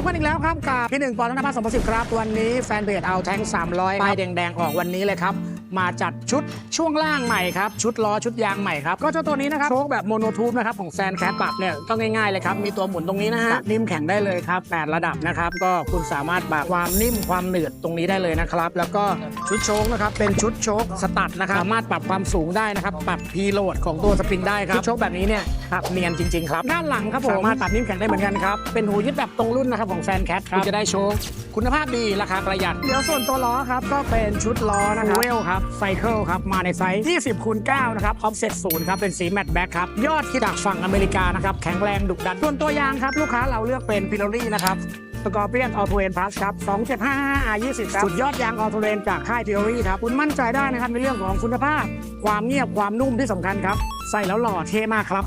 บกันอีกแล้วครับกับพี่หนึ่งปอนธนพัฒน์สมประสิทธิ์ครับ วันนี้แฟนเพจเอาแทง 300ป้ายแดงๆ ออกวันนี้เลยครับ มาจัดชุดช่วงล่างใหม่ครับ ชุดล้อชุดยางใหม่ครับ ก็เจ้าตัวนี้นะครับ โชคแบบโมโนทูบนะครับ ของแซนแคทปรับเนี่ยก็ง่ายๆเลยครับ มีตัวหมุนตรงนี้นะฮะนิ่มแข็งได้เลยครับ 8 ระดับนะครับ ก็คุณสามารถปรับความนิ่มความหนืดตรงนี้ได้เลยนะครับ แล้วก็ชุดโชคนะครับเป็นชุดโชคสตัดนะครับสามารถปรับความสูงได้นะครับปรับพีโหลดของตัวสปริงได้ครับชุดโชคแบบนี้เนี่ย ขับเนียนจริง ๆ ครับ ด้านหลังครับผมสามารถปรับนิ่มแข็งได้เหมือนกันครับ เป็นหูยึดแบบตรงรุ่นนะครับของแซนแคทคุณจะได้โชคคุณภาพดีราคาประหยัด เดี๋ยวส่วนตัวล้อครับ ก็เป็นชุดล้อนะครับเวลครับไซเคิลครับ มาในไซส์ 20คูณ9นะครับออฟเซ็ตศูนย์ครับ เป็นสีแมตต์แบ็คครับ ยอดที่จากฝั่งอเมริกานะครับ แข็งแรงดุดัน ส่วนตัวยางครับ ลูกค้าเราเลือกเป็นพิลอรี่นะครับสกอร์เปียนออโตเวนพลัสครับ 2755 R20 ครับ สุดยอดยางออโตเวนจากค่ายพิลอรี่ครับ คุณมั่นใจได้นะครับในเรื่องของคุณภาพ ความเงียบ ความนุ่มที่สำคัญครับ ใส่แล้วหล่อเท่มากครับ